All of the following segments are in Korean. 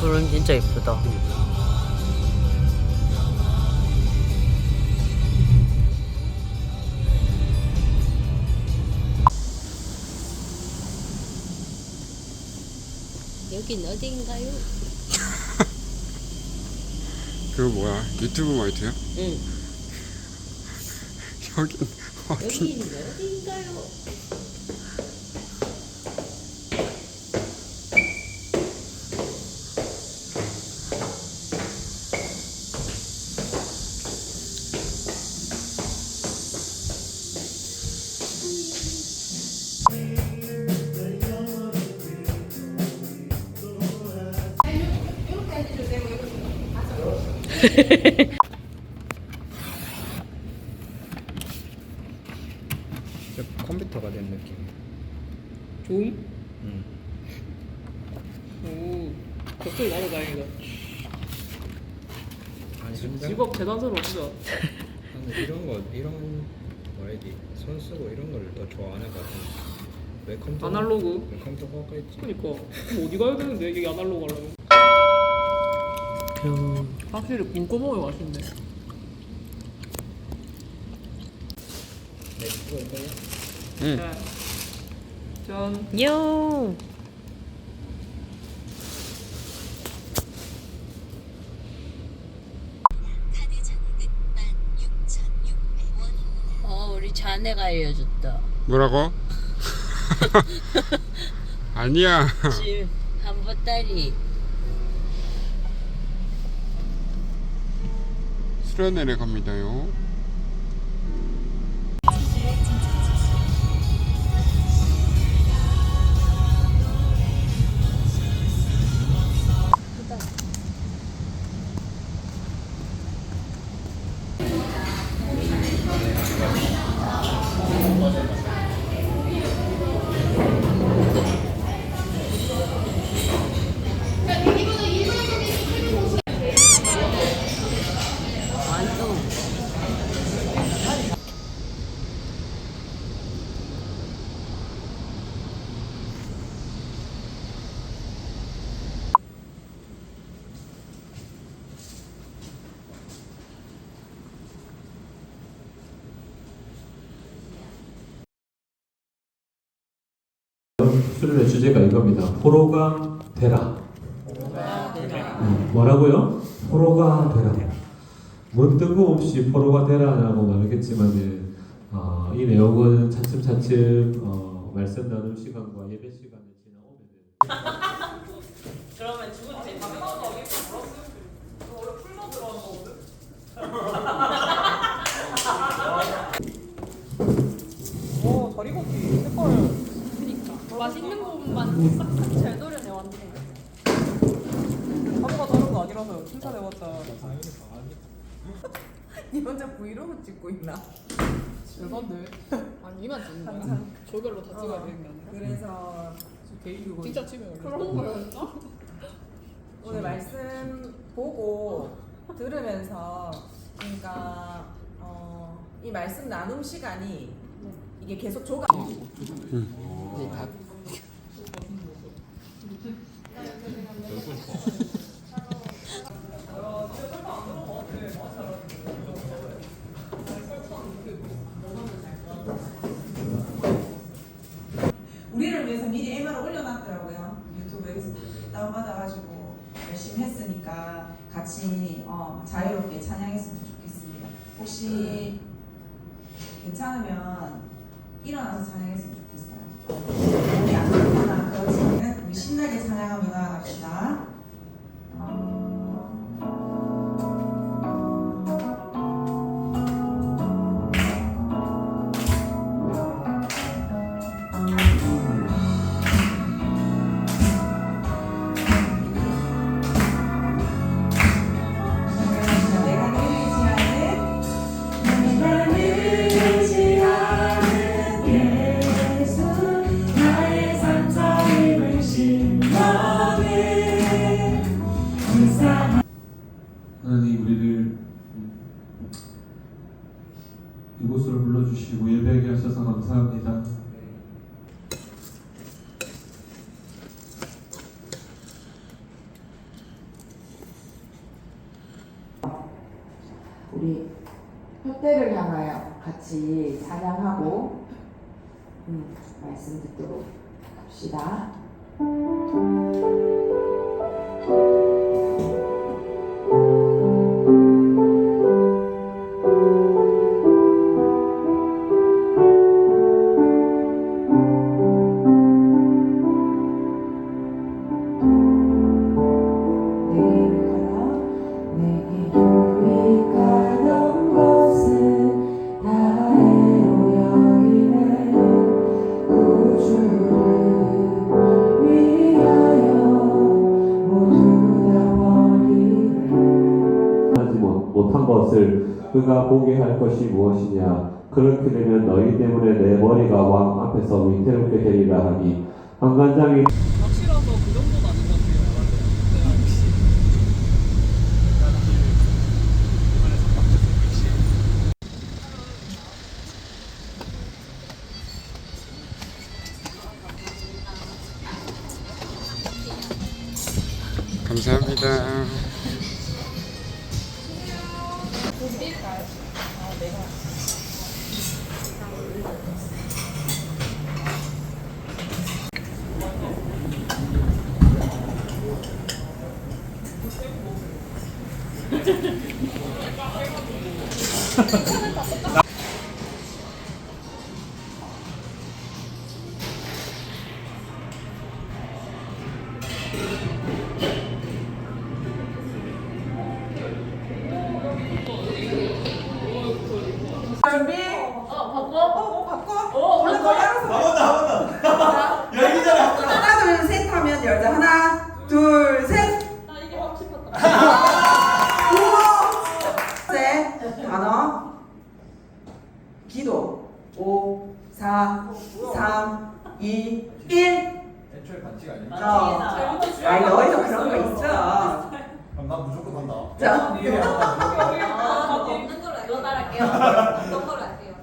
불은 진짜 예쁘다. 여긴 어딘가요? 그거 뭐야? 유튜브 마이트야? 응. 여긴 어디? 여긴 어딘가요? 컴퓨터가 된 느낌. 좀? 응. 오. 걱정 나도 다행이다. 아니 근데 직업 대단스럽다. 나는 이런 거 이런 뭐라 해야 돼? 손 쓰고 이런 걸 더 좋아하는 것 같아. 왜 컴퓨터? 아날로그. 왜 컴퓨터 갖고 있지? 그니까. 그럼 어디 가야 되는데 여기 아날로그 하려면. 확실히 굶고 먹으면 맛있네. 응. 짠. 요. 어, 우리 자네가 알려줬다. 뭐라고? 아니야. 지금 한번 딸이 수련회를 갑니다요. 수련의 주제가 이겁니다. 포로가 되라. 음, 뭐라고요? 포로가 되라. 뭐 뜬금없이 포로가 되라라고 말하겠지만 어, 이 내용은 차츰차츰 어, 말씀 나눔 시간과 예배 시간을 지나오면 죽었지. 오 다리고기 색깔 그니까 맛있는 부분만 싹싹 잘 노려내왔네 하루가 다른 거 아니라서 칭찬해 봤자 니 혼자 브이로그 찍고 있나? 대단데 아니 이만 찍는 거야? 항상. 저걸로 다 찍어야 어. 되는 게 아니라 그래서 개인 진짜 치면 그런 거였나? 오늘 말씀 보고 들으면서 그러니까 어, 이 말씀 나눔 시간이 이게 계속 조각 우리를 위해서 미리 MR을 올려놨더라고요. 유튜브에서 다 다운받아가지고 열심히 했으니까 같이 어, 자유롭게 찬양했으면 좋겠습니다. 혹시 괜찮으면 일어나서 찬양했으면 좋겠어요. 몸이 안 좋거나 그렇지만 우리 신나게 찬양하며 나아갑시다. 같이 찬양하고 음, 말씀 듣도록 합시다. 것을 그가 보게 할 것이 무엇이냐 그렇게 되면 너희 때문에 내 머리가 왕 앞에서 위태롭게 되리라 하니 한관장이 확실한 거그. 감사합니다. Thank you.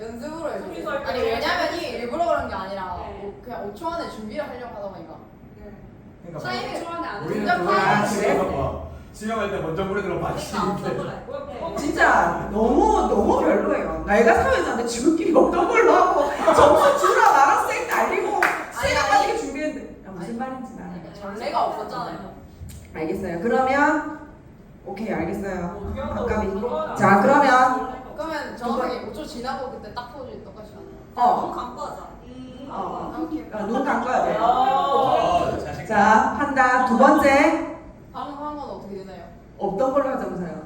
연습으로 해서 할 아니 거예요. 왜냐면 이 일부러 그런 게 아니라 네. 그냥 5초 안에 준비를 하려고 하다 보니까 그러니까 타이밍 초반에 안 우리는 아, 그래? 해봐. 수영할 때 먼저 물에 들어 그러니까 반칙인데. 할까요? 진짜 너무 너무 별로예요. 내가 사회자인데 지금끼리 없던 걸로 하고 점수 주라 나랑 쌩 날리고 시간 빠지게 준비했는데 야, 무슨 말인지 나 전례가 없었잖아요 알겠어요. 그러면 오케이 알겠어요. 아까비. 들어가야 자 그러면 정확하게 5초 지나고 그때 딱 포즈 똑같이 어, 눈 감고 하자. 어, 어, 눈 감고야 돼. 아, 자 한다 두 번째 방금 한건 어떻게 되나요? 없던 걸로 하자면서요.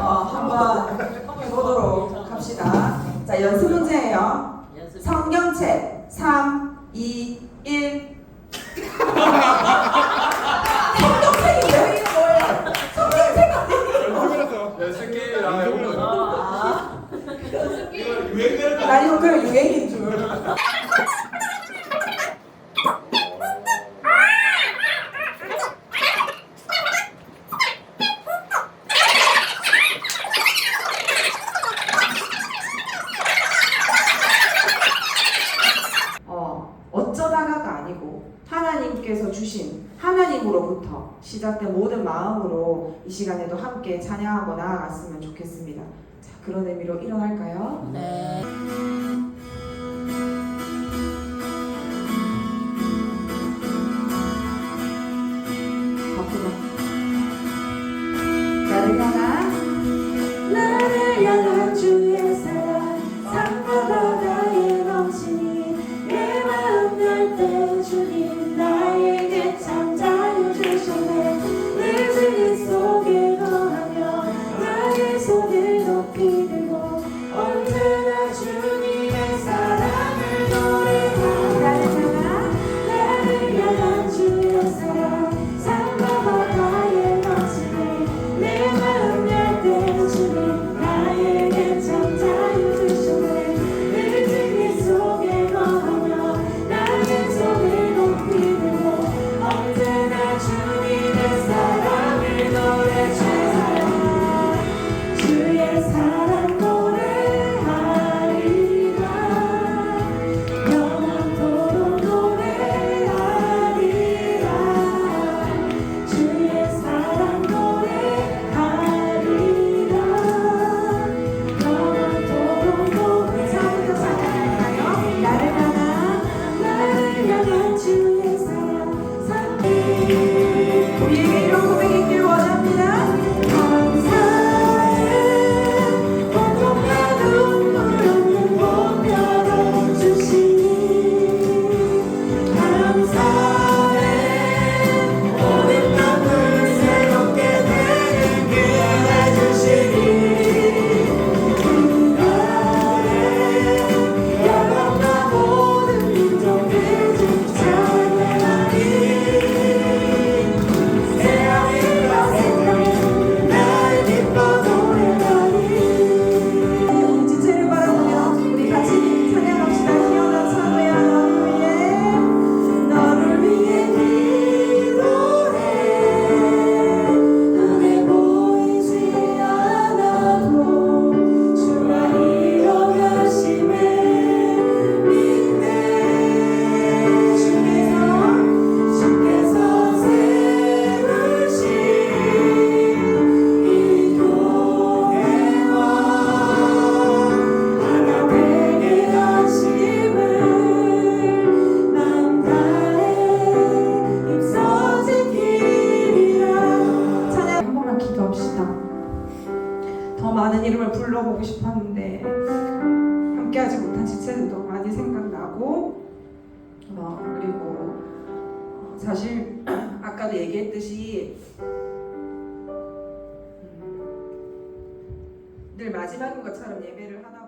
어 한번 해보도록 합시다. 자 연습 문제예요. 연습. 성경책 3, 2, 1. 성경책이 왜 이거 뭐예요? 성경책 아니에요? 연습 게임이랑 해보는 아, 유행되는 나 이거 그냥 유행인 줄. 어, 어쩌다가가 아니고 하나님께서 주신 하나님으로부터 시작된 모든 마음으로 이 시간에도 함께 찬양하고 나아갔으면 좋겠습니다. 자, 그런 의미로 일어날까요? 네. 이름을 불러보고 싶었는데 함께하지 못한 지체들도 많이 생각나고 어, 그리고 어, 사실 아까도 얘기했듯이 음, 늘 마지막인 것처럼 예배를 하다